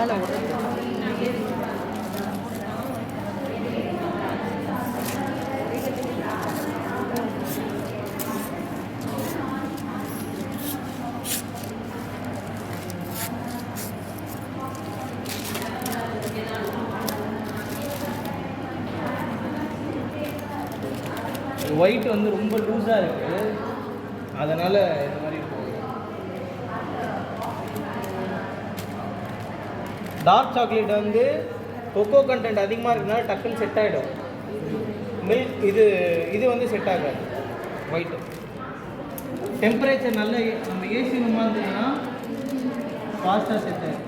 மேலே ஒயிட் வந்து ரொம்ப லூஸாக இருக்குது அதனால் இந்த மாதிரி இருக்கும் டார்க் சாக்லேட் வந்து கொக்கோ கண்டென்ட் அதிகமாக இருக்கனால டக்குன்னு செட் ஆகிடும் மில்க் இது இது வந்து செட் ஆகாது. ஒயிட்டு டெம்பரேச்சர் நல்ல நம்ம ஏசி ரூமாக இருந்ததுன்னா ஃபாஸ்ட்டாக செட் ஆகிடும்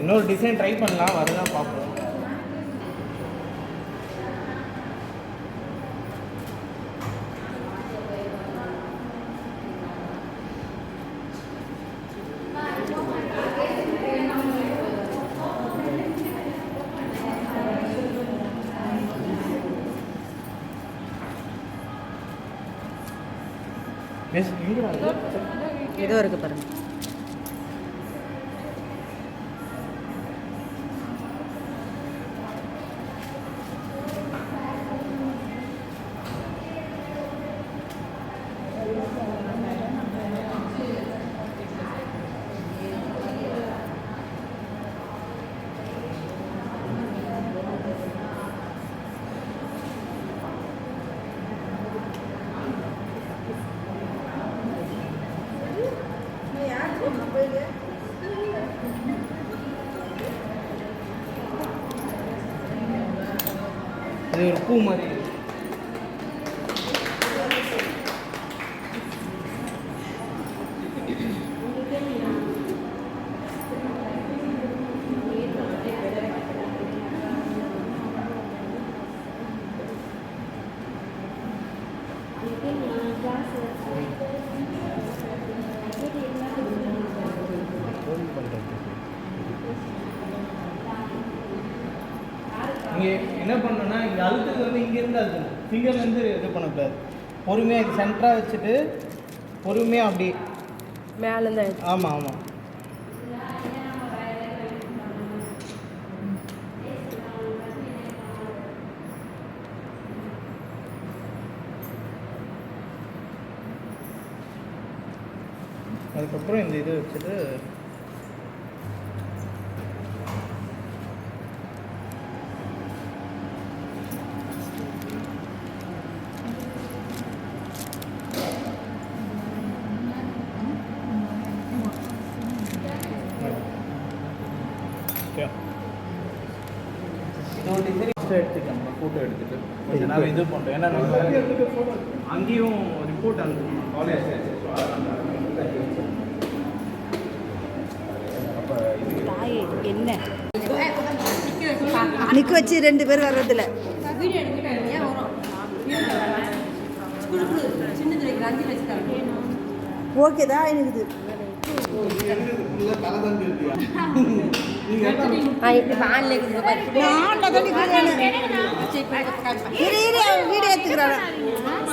இன்னொரு டிசைன் ட்ரை பண்ணலாம் வரலாம் பார்ப்போம். இதோ இருக்குது பாருங்கள் பாருங்க இது ஒரு பூ மாதிரி இங்கே என்ன பண்ணணும்னா இங்கே அழுத்தது வந்து இங்கேருந்து அழுத்தணும் ஃபிங்கர்லேருந்து இது பண்ணக்கூடாது பொறுமையாக இது சென்டராக வச்சுட்டு பொறுமையாக அப்படி. மேலேருந்து ஆமாம் ஆமாம் அதுக்கப்புறம் இந்த இது வச்சுட்டு எடுத்துக்கேன் ஃபோட்டோ எடுத்துட்டு கொஞ்ச நேரம் இது பண்ணுறோம் ஏன்னா அங்கேயும் ரிப்போர்ட் காலேஜ் என்ன? நிற்க வச்சு ரெண்டு பேர் வர்றதில்ல. ஓகே தான் எனக்கு எடுத்துக்கிறாங்க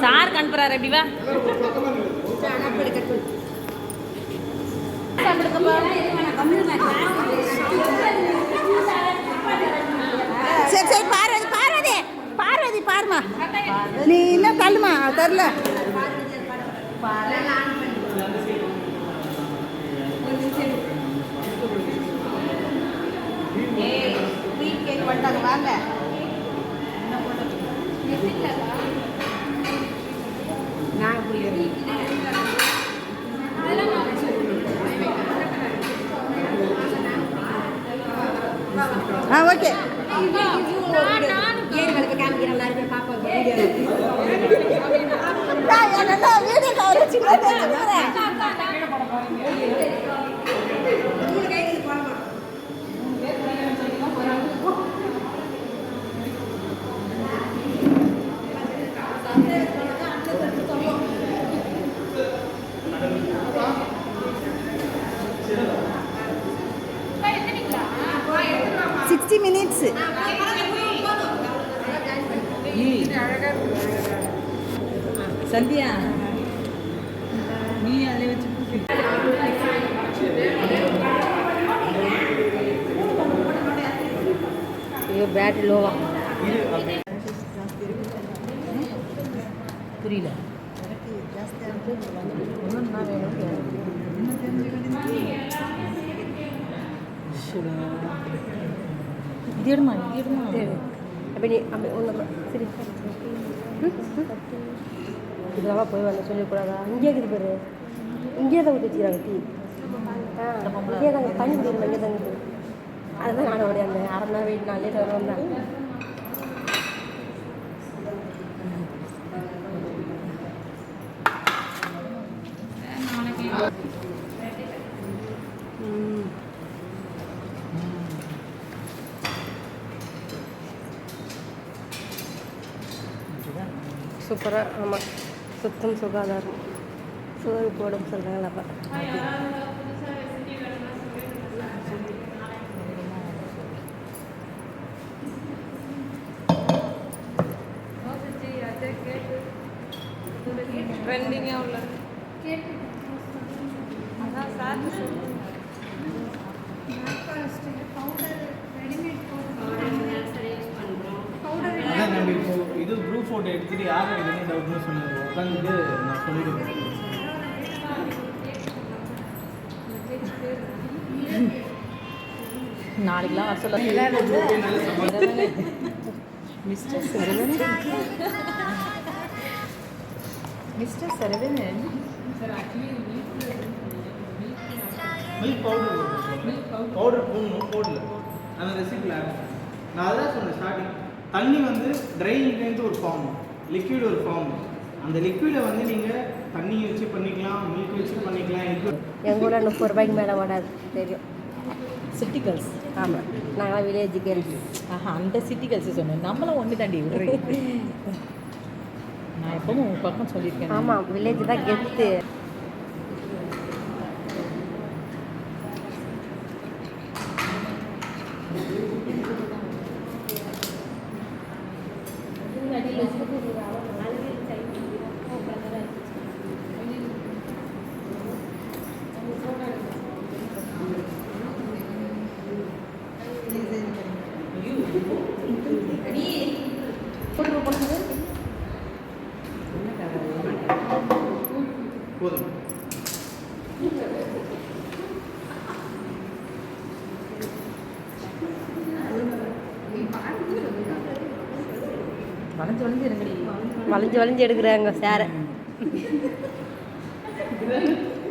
சார் கண்புறாரு எப்படி வா? சரி சரி பார்வதி பார்வதி பார்வதி பாருமா நீ என்ன தள்ளுமா தெரில. வாங்க. நாங்கள் புரியுது ஆ ஓகே வீடியோ கவர் வச்சுக்கிறேன் சிக்ஸ்டி மினிட்ஸ் சந்தியா நீ அதில் வச்சு ஐயோ பேட்டரி லோவா இது அப்படி புரியல அப்படி அப்படி ஒன்று சரி இதெல்லாம் போய் வந்து சொல்லக்கூடாதா இங்கே இருக்குது பாரு இங்கே தான் ஊற்றி வச்சுக்கிறாங்க டீ ஆ இங்கே தாங்க தண்ணி குடிக்கணும் இங்கே தாங்க அதுதான் நான் ஓடி அந்த அரை மணி நேரம் வெயிட் நான் லேட்டாக வந்தேன் சூப்பராக ஆமாம் சுத்தம் சுகாதாரம். சோறு போடும் சொல்கிறாங்களா அப்போ. ட்ரெண்டிங்காக உள்ள அதான் நம்ம இப்போ இது குரூப் ஃபோட்டோ எடுத்துட்டு யார் எதுவுமே டவுட்னு சொல்லுங்க உட்காந்துட்டு நான் சொல்லிடுவேன் நாளைக்கெல்லாம் சொல்ல mister Saravanan mister Saravanan milk powder powder போடணும். போடல. அந்த ரெசிபியில் நான் அதான் சொன்னேன் ஸ்டார்டிங் தண்ணி வந்து ட்ரை இன்க்ரீடியன்ட் ஒரு ஃபார்ம் லிக்விட் ஒரு ஃபார்ம் அந்த லிக்விடை வந்து நீங்கள் தண்ணி வச்சு பண்ணிக்கலாம் மில்க் வச்சு பண்ணிக்கலாம் எங்கள் ஊரில் முப்பது ரூபாய்க்கு மேலே ஓடாது தெரியும். சிட்டி கேர்ள்ஸ் ஆமாம் நாங்களாம் வில்லேஜ் கேள்வி. ஆஹா அந்த சிட்டி கேர்ள்ஸ் சொன்னேன். நம்மளும் ஒன்று தாண்டி விடுறேன் நான் எப்பவும் உங்கள் பக்கம் சொல்லியிருக்கேன். ஆமாம் வில்லேஜ் தான் கெத்து. வளைஞ்சு வளைஞ்சு எடுக்கிறாங்க சேரை.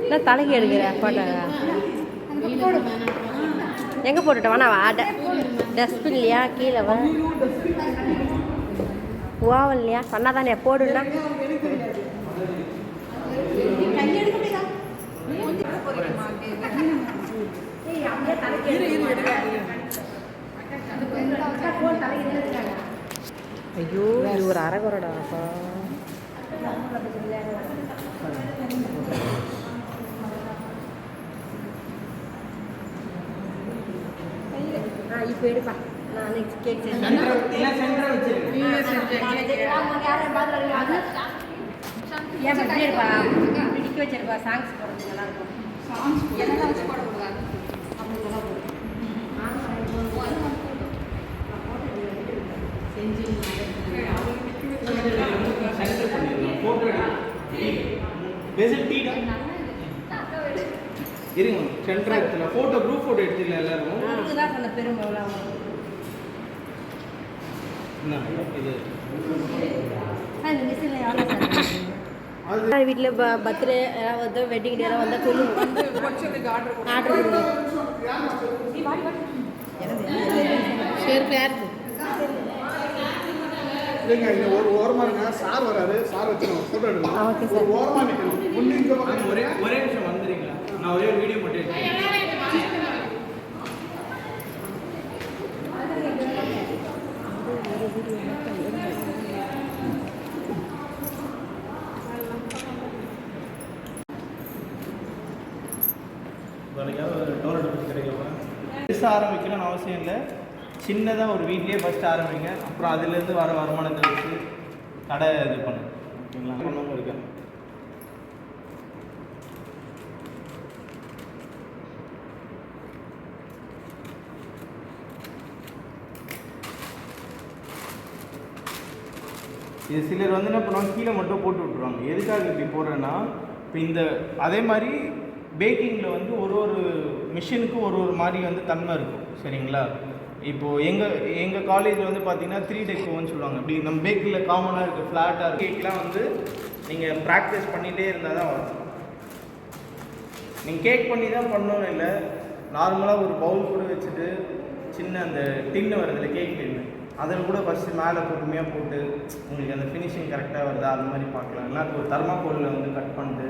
என்ன தலைக்கு எடுக்கிற போட்டோ எங்கே போட்டுட்ட? வேணாவா டஸ்ட்பின் இல்லையா? கீழே வா. ஓவன் இல்லையா? சொன்னா தானே போடுன்னா ஐயோ இது ஒரு அரைகுறடா அப்பா ஆ இப்போ எடுப்பா நான் நெக்ஸ்ட் கேக் ஏன் இப்படி இருப்பா பிடிக்க வச்சிருப்பா சாங்ஸ் போடுறது நல்லா இருக்கும் சென்டர் பண்ணிடலாம் ஃபோட்டோ பெசில் டீடா இருங்க சென்டர் எடுத்துல ஃபோட்டோ குரூப் ஃபோட்டோ எடுத்துல எல்லாரும்? வீட்டில் பர்த்டே வந்து வெட்டிங் டே எல்லாம் வந்தால் சொல்லுங்க ஆர்டர் கொடுங்க. ஷேருக்கு யாருக்கு இல்லைங்க இங்க ஒரு ஓரமா இருங்க. சார் வராரு. சார் வச்சுருவோம் ஃபோட்டோ ஆ, எடுக்கணும் ஓகே ஒரு சார். ஓரமா நிற்கணும் பக்கம் ஒரே ஒரே நிமிஷம் வந்துடுறீங்களா? நான் ஒரே ஒரு வீடியோ மட்டும் எடுத்தேன் பெருசாக ஆரம்பிக்கணும்னு அவசியம் இல்லை. சின்னதாக ஒரு வீட்லேயே ஃபஸ்ட்டு ஆரம்பிங்க. அப்புறம் அதுலேருந்து வர வருமானத்தை வச்சு கடை இது பண்ணுங்க. ஓகேங்களா? பண்ணவங்க இருக்கேன் இது சிலர் வந்து என்ன பண்ணுவாங்க? கீழே மட்டும் போட்டு விட்ருவாங்க எதுக்காக இப்படி போடுறேன்னா இப்போ இந்த அதே மாதிரி பேக்கிங்கில் வந்து ஒரு ஒரு மிஷினுக்கும் ஒரு ஒரு மாதிரி வந்து தன்மை இருக்கும். சரிங்களா? இப்போது எங்கள் எங்கள் காலேஜில் வந்து பார்த்தீங்கன்னா த்ரீ டெக்கோன்னு சொல்லுவாங்க. இப்படி நம்ம பேக்கில் காமனாக இருக்குது ஃப்ளாட்டாக இருக்குது கேக்லாம் வந்து நீங்கள் ப்ராக்டிஸ் பண்ணிகிட்டே இருந்தால் தான் வரும். நீங்கள் கேக் பண்ணி தான் பண்ணணும்னு இல்லை. நார்மலாக ஒரு பவுல் கூட வச்சுட்டு சின்ன அந்த டின்னு வருதுல்ல கேக் டின்னு அதில் கூட ஃபஸ்ட்டு மேலே பொறுமையாக போட்டு உங்களுக்கு அந்த ஃபினிஷிங் கரெக்டாக வருதா? அந்த மாதிரி பார்க்கலாம். இல்லைனா ஒரு தர்மாக்கோலில் வந்து கட் பண்ணிட்டு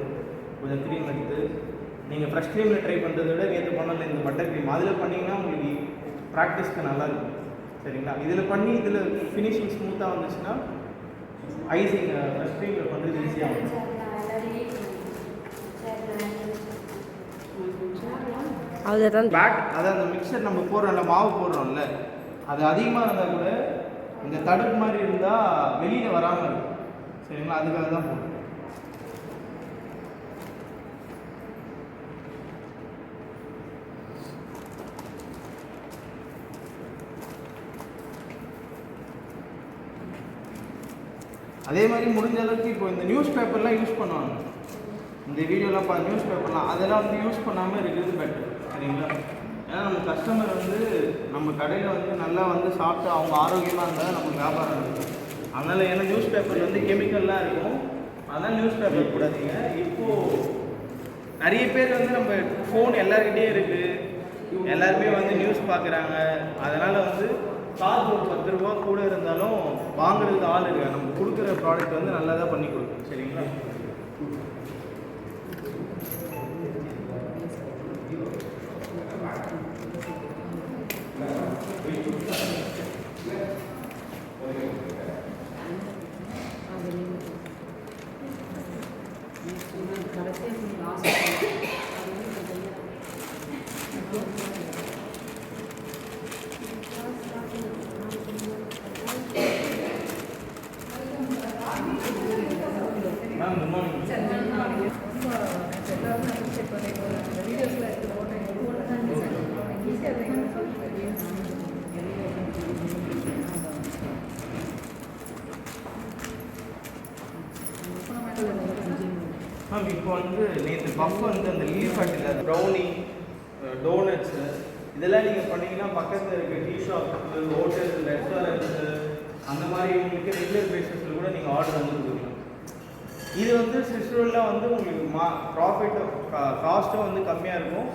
கொஞ்சம் க்ரீம் எடுத்து நீங்கள் ஃப்ரெஷ் க்ரீமில் ட்ரை பண்ணுறதை விட நேற்று பண்ணல இந்த பட்டர் க்ரீம் அதில் பண்ணிங்கன்னா உங்களுக்கு ப்ராக்டிஸ்க்கு நல்லா இருக்கும். சரிங்களா? இதில் பண்ணி இதில் ஃபினிஷிங் ஸ்மூத்தாக வந்துச்சுன்னா ஐசிங் க்ரீமில் பண்ணுறது ஈஸியாக வரும் அவர் தான் பேட் அதாவது அந்த மிக்சர் நம்ம போடுறோம்ல மாவு போடுறோம்ல அது அதிகமாக இருந்தால் கூட இந்த தடுப்பு மாதிரி இருந்தால் வெளியில் வராமல் இருக்கும். சரிங்களா? அதுக்காக தான் போடுறோம். அதே மாதிரி முடிஞ்ச அளவுக்கு இப்போ இந்த நியூஸ் பேப்பர்லாம் யூஸ் பண்ணுவாங்க. இந்த வீடியோலாம் பா நியூஸ் பேப்பர்லாம் அதெல்லாம் வந்து யூஸ் பண்ணாமல் இருக்கிறது பெட்டர் சரிங்களா? ஏன்னா நம்ம கஸ்டமர் வந்து நம்ம கடையில் வந்து நல்லா வந்து சாப்பிட்டு அவங்க ஆரோக்கியமாக இருந்தால் நமக்கு வியாபாரம் இருக்கும் அதனால் ஏன்னா நியூஸ் பேப்பர் வந்து கெமிக்கல்லாம் இருக்கும். அதனால் நியூஸ் பேப்பர் கூடாதீங்க இப்போது நிறைய பேர் வந்து நம்ம ஃபோன் எல்லாருக்கிட்டே இருக்குது எல்லாருமே வந்து நியூஸ் பார்க்குறாங்க அதனால் வந்து சார்ஜ் ஒரு பத்து ரூபா கூட இருந்தாலும் வாங்குறதுக்கு ஆள் இருக்கு நம்ம கொடுக்குற ப்ராடக்ட் வந்து நல்லா தான் பண்ணி கொடுக்கும் சரிங்களா? மேம் இப்போ வந்து நேற்று பஃப் வந்து அந்த லில்லி ஃபேட்டில் ப்ரௌனி டோனட்ஸு இதெல்லாம் நீங்கள் பண்ணீங்கன்னா பக்கத்தில் இருக்க டீ ஷாப்ஸு ஹோட்டல் ரெஸ்டாரண்ட்ஸு அந்த மாதிரி உங்களுக்கு ரெகுலர் பேசிஸில் கூட நீங்கள் ஆர்டர் வந்து கொடுக்கலாம். இது வந்து சிஸ்டரில் வந்து உங்களுக்கு மா ப்ராஃபிட்டும் காஸ்ட்டும் வந்து கம்மியாக இருக்கும்.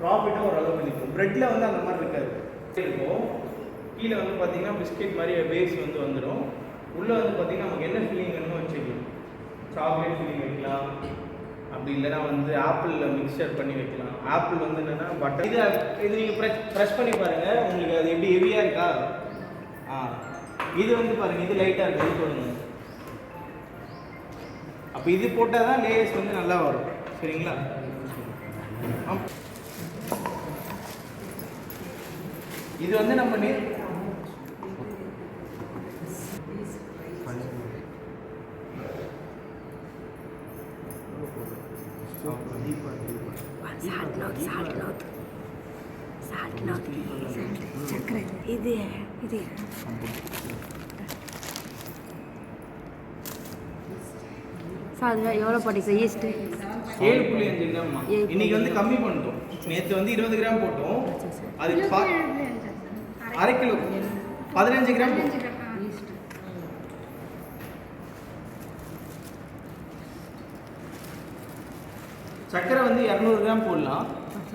ப்ராஃபிட்டும் ஓரளவுக்கு நிற்கும் ப்ரெட்டில் வந்து அந்த மாதிரி இருக்காது. இருக்கும் கீழே வந்து பார்த்தீங்கன்னா பிஸ்கெட் மாதிரி பேஸ் வந்து வந்துடும் உள்ளே வந்து பார்த்தீங்கன்னா நமக்கு என்ன ஃபீலிங் வேணுமோ வச்சுக்கலாம். சாக்லேட் ஃபீலிங் வைக்கலாம். அப்படி இல்லைன்னா வந்து ஆப்பிளில் மிக்சர் பண்ணி வைக்கலாம். ஆப்பிள் வந்து என்னென்னா பட்டர் இது இது நீங்கள் ப்ரெஷ் ப்ரெஷ் பண்ணி பாருங்கள் உங்களுக்கு அது எப்படி ஹெவியாக இருக்கா? ஆ. இது வந்து பாருங்கள் இது லைட்டாக இருக்குது இது போடுங்க. அப்போ இது போட்டால் தான் லேயர்ஸ் வந்து நல்லா வரும். சரிங்களா? இது வந்து நம்ம salt not salt not salt not சக்கரை இது இது சார் அது எவ்வளோ போட்டீங்க சார் ஈஸ்ட்டு ஏழு புள்ளி அஞ்சு கிராம்மா ஏழு இன்னைக்கு வந்து கம்மி பண்ணிட்டோம். நேற்று வந்து இருபது கிராம் போட்டோம். அது அரை கிலோ. பதினஞ்சு கிராம் போட்டோம். சர்க்கரை வந்து இரநூறு கிராம் போடலாம்.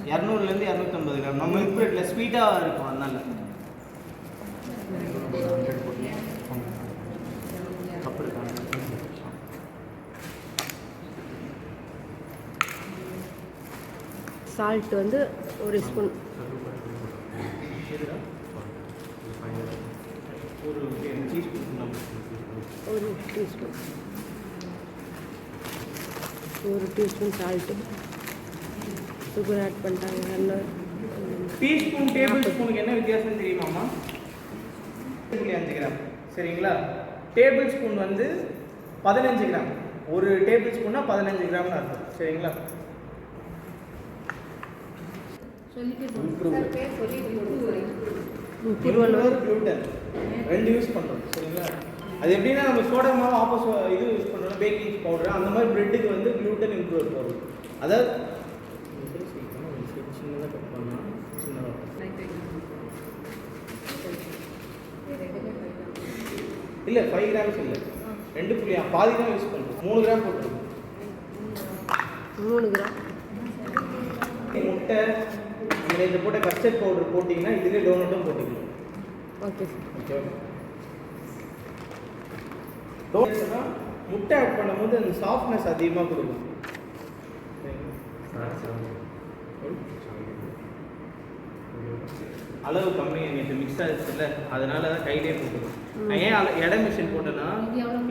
இரநூறுலேருந்து இரநூத்தம்பது கிராம். நம்ம மில்க் பிரெட்டில் ஸ்வீட்டாக இருக்கும் அதனால? சால்ட் வந்து ஒரு ஸ்பூன்? ஒரு டீஸ்பூன் ஒரு டீஸ்பூன் ஒரு டீஸ்பூன் சால்ட்டு சுகர் ஆட் பண்ணிட்டாங்க நல்லா டீஸ்பூன் டேபிள் ஸ்பூனுக்கு என்ன வித்தியாசம் தெரியுமாம்மா புள்ளி அஞ்சு கிராம் சரிங்களா? டேபிள் ஸ்பூன் வந்து பதினஞ்சு கிராம் ஒரு டேபிள் ஸ்பூன்னா பதினஞ்சு கிராம்னு அர்த்தம். சரிங்களா? ரெண்டு யூஸ் பண்ணுறோம் சரிங்களா? அது எப்படின்னா நம்ம சோடா மாவு ஆப்போஸ் இது யூஸ் பண்ணுறோம் பேக்கிங் பவுடர் அந்த மாதிரி பிரெட்டுக்கு வந்து gluten இம்ப்ரூவர் போடுறோம் அதாவது சின்னதாக கட் இல்லை ஃபைவ் கிராம்ஸ் இல்லை. ரெண்டு புள்ளி பாதி தான் யூஸ் பண்ணுறோம் மூணு கிராம் போட்டுருக்கோம் மூணு கிராம் முட்டை இதில் இந்த போட்ட கஸ்டர்ட் பவுடர் போட்டிங்கன்னா இதுலேயே டோனட்டும் போட்டுக்கலாம். ஓகே ஓகே முட்டை ஆட் பண்ணும்போது அந்த சாஃப்ட்னஸ் அதிகமாக கொடுக்கும். அளவு கம்மி எனக்கு மிக்ஸ் ஆகிடுச்சுல அதனால தான் கையிலே போட்டுருக்கோம் நான் ஏன் எடை மிஷின் போட்டேன்னா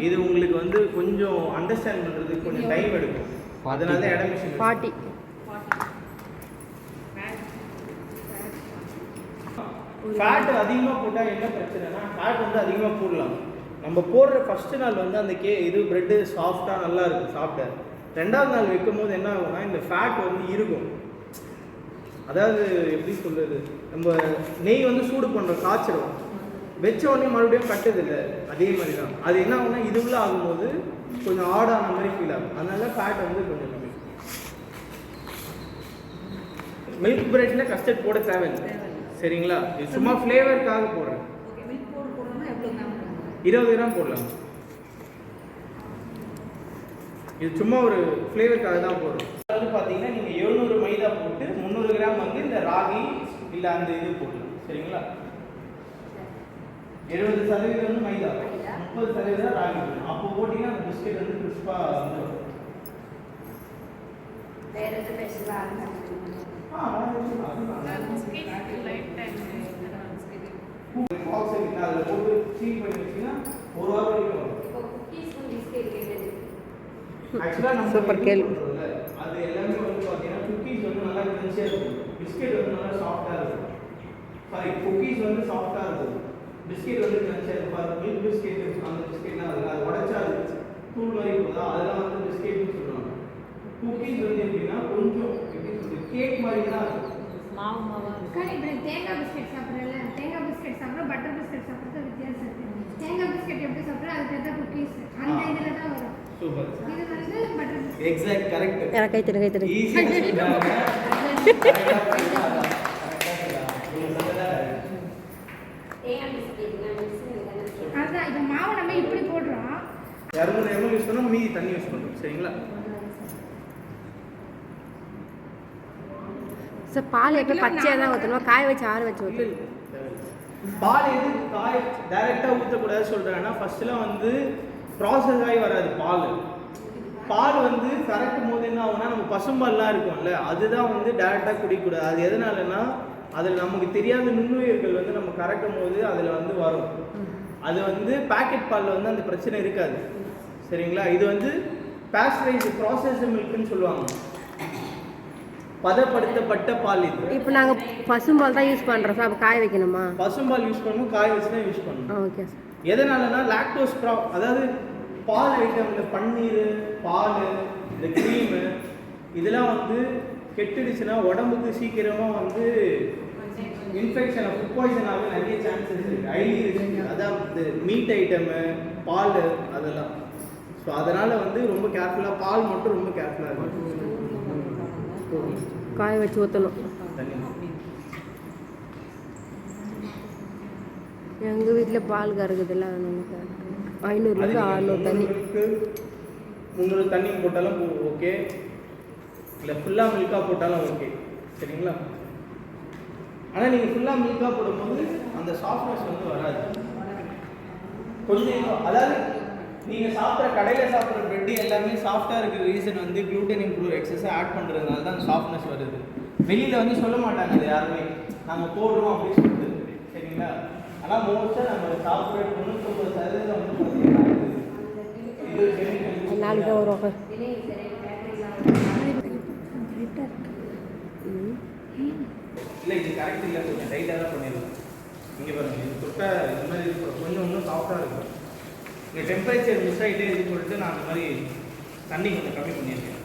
இது உங்களுக்கு வந்து கொஞ்சம் அண்டர்ஸ்டாண்ட் பண்ணுறதுக்கு கொஞ்சம் டைம் எடுக்கும். அதனால தான் எடை மிஷின் ஃபார்ட்டி ஃபேட் அதிகமாக போட்டால் என்ன பிரச்சனைனா ஃபேட் வந்து அதிகமாக போடலாம். நம்ம போடுற ஃபர்ஸ்ட் நாள் வந்து அந்த கே இது பிரெட்டு சாஃப்டாக நல்லா இருக்கும் சாப்பிட்ட ரெண்டாவது நாள் வைக்கும் போது என்ன ஆகும்னா இந்த ஃபேட் வந்து இருக்கும் அதாவது எப்படி சொல்றது? நம்ம நெய் வந்து சூடு பண்ணுறோம் காய்ச்சிரும். வச்ச உடனே மறுபடியும் கட்டுது இல்லை அதே மாதிரி தான் அது என்ன ஆகும்னா இது உள்ள ஆகும்போது கொஞ்சம் ஆடான மாதிரி ஃபீல் ஆகும். அதனால ஃபேட் வந்து கொஞ்சம் கம்மி. மில்க் பிரெட்ல கஸ்டர்ட் போட தேவையில்லை. சரிங்களா? இது சும்மா ஃப்ளேவருக்காக போடுறேன். இருபது கிராம் போடலாம். இது சும்மா ஒரு ஃப்ளேவருக்காக தான் போடுறோம். அதாவது பார்த்தீங்கன்னா நீங்கள் எழுநூறு மைதா போட்டு முந்நூறு கிராம் வந்து இந்த ராகி இல்லை அந்த இது போடலாம் சரிங்களா? எழுபது சதவீதம் வந்து மைதா. முப்பது சதவீதம் ராகி போடணும் அப்போ போட்டிங்கன்னா அந்த பிஸ்கெட் வந்து கிறிஸ்பாக வந்துடும் ஆ பாக்ஸ் இருக்குன்னா அதில் போட்டு சீல் பண்ணி வச்சிங்கன்னா ஒரு வாரம் வரைக்கும் வரும். இது கேள்வி. அது எல்லாமே வந்து பார்த்தீங்கன்னா குக்கீஸ் வந்து நல்லா கிரன்ச்சியாக இருக்கும். பிஸ்கெட் வந்து நல்லா சாஃப்டாக இருக்கும். சாரி குக்கீஸ் வந்து சாஃப்டாக இருக்கும். பிஸ்கெட் வந்து கிரன்ச்சியாக இருக்கும். பாருங்க மில்க் பிஸ்கெட் அந்த பிஸ்கெட்லாம் அதில் அது உடச்சா அது தூள் மாதிரி போதா அதெல்லாம் வந்து பிஸ்கெட்னு சொல்லுவாங்க. குக்கீஸ் வந்து எப்படின்னா கொஞ்சம் எப்படி சொல்றது கேக் மாதிரி தான் இருக்கும். அக்கா, இப்ப நீ தேங்காய் பிஸ்கெட் சாப்பிட்றல தேங்காய் பிஸ்கெட் சாப்பிட்ற பட்டர் பிஸ்கெட் சாப்பிட்றது வித்தியாசம் தேங்காய் பிஸ்கெட் எப்படி சாப்பிட்ற அதுக்கு ஏற்ற குக்கீஸ் அந்த. இதில் தான் வரும். சூப்பர் எக்ஸாக்ட் கரெக்ட் எனக்கு கை தரு கை மாவு நம்ம இப்படி போடுறோம் இரநூறு எம்எல் யூஸ் பண்ணால் மீதி தண்ணி யூஸ் பண்ணுறோம் சரிங்களா சார் பால் எப்போ பச்சையாக தான் ஊற்றணுமா காய வச்சு ஆற வச்சு இல்லை ஊற்றணும் பால் எது காய டைரெக்டாக ஊற்றக்கூடாது சொல்கிறேன்னா ஃபர்ஸ்ட்லாம் வந்து ப்ராசஸ் ஆகி வராது பால். பால் வந்து கறக்கும் போது என்ன ஆகும்னா நம்ம பசும்பால்லாம் இருக்கும்ல அதுதான் வந்து டைரெக்டாக குடிக்கக்கூடாது அது எதனாலன்னா அதில் நமக்கு தெரியாத நுண்ணுயிர்கள் வந்து நம்ம கறக்கும் போது அதில் வந்து வரும். அது வந்து பாக்கெட் பாலில் வந்து அந்த பிரச்சனை இருக்காது. சரிங்களா? இது வந்து பேஸ்டரைஸ் ப்ராசஸ் மில்க்னு சொல்லுவாங்க. பதப்படுத்தப்பட்ட பால் இது. இப்போ நாங்கள் பசும்பால் தான் யூஸ் பண்ணுறோம் சார். அப்போ காய வைக்கணுமா? பசும்பால் யூஸ் பண்ணணும் காய வச்சு தான் யூஸ் பண்ணணும் ஓகே சார் எதனாலனா லாக்டோஸ் ப்ரா அதாவது பால் ஐட்டம் இந்த பன்னீர் பால் இந்த க்ரீமு இதெல்லாம் வந்து கெட்டுடுச்சுன்னா உடம்புக்கு சீக்கிரமாக வந்து இன்ஃபெக்ஷன் ஃபுட் பாய்சன் ஆக நிறைய சான்சஸ் இருக்குது ஐலி இருக்கு அதான் இந்த மீட் ஐட்டமு பால் அதெல்லாம். ஸோ அதனால் வந்து ரொம்ப கேர்ஃபுல்லாக பால் மட்டும் ரொம்ப கேர்ஃபுல்லாக இருக்கும் காய வச்சு ஊற்றணும் தண்ணி எங்கள் வீட்டில் பால் கறக்குதுல்ல நமக்கு ஐநூறுலேருந்து அறநூறு தண்ணி. முந்நூறு தண்ணி போட்டாலும் ஓகே இல்லை ஃபுல்லாக மில்காக போட்டாலும் ஓகே சரிங்களா? ஆனால் நீங்கள் ஃபுல்லாக மில்காக போடும்போது அந்த சாஃப்ட்னஸ் வந்து வராது. கொஞ்சம் அதாவது நீங்கள் சாப்பிட்ற கடையில் சாப்பிட்ற பிரெட் எல்லாமே சாஃப்டாக இருக்கிற ரீசன் வந்து gluten இம்ப்ரூவ் எக்ஸஸாக ஆட் பண்ணுறதுனால தான் சாஃப்ட்னஸ் வருது. வெளியில் வந்து சொல்ல மாட்டாங்க அது யாருமே. நாங்கள் போடுறோம் அப்படின்னு சொல்லிட்டு. சரிங்களா? ஆனால் மோஸ்ட்டாக நம்ம சாப்பிட்ற தொண்ணூத்தொம்பது சதவீதம் வந்து பார்த்தீங்கன்னா இது இல்லை இது கரெக்ட் இல்லை. கொஞ்சம் டைட்டாக தான் பண்ணிடலாம் இங்கே பாருங்க இது தொட்டா இந்த மாதிரி இருக்கும். கொஞ்சம் இன்னும் சாஃப்டாக இருக்கும். இங்கே டெம்பரேச்சர் மிஸ் ஆகிட்டே சொல்லிட்டு நான் அந்த மாதிரி தண்ணி கொஞ்சம் கம்மி பண்ணியிருக்கேன்.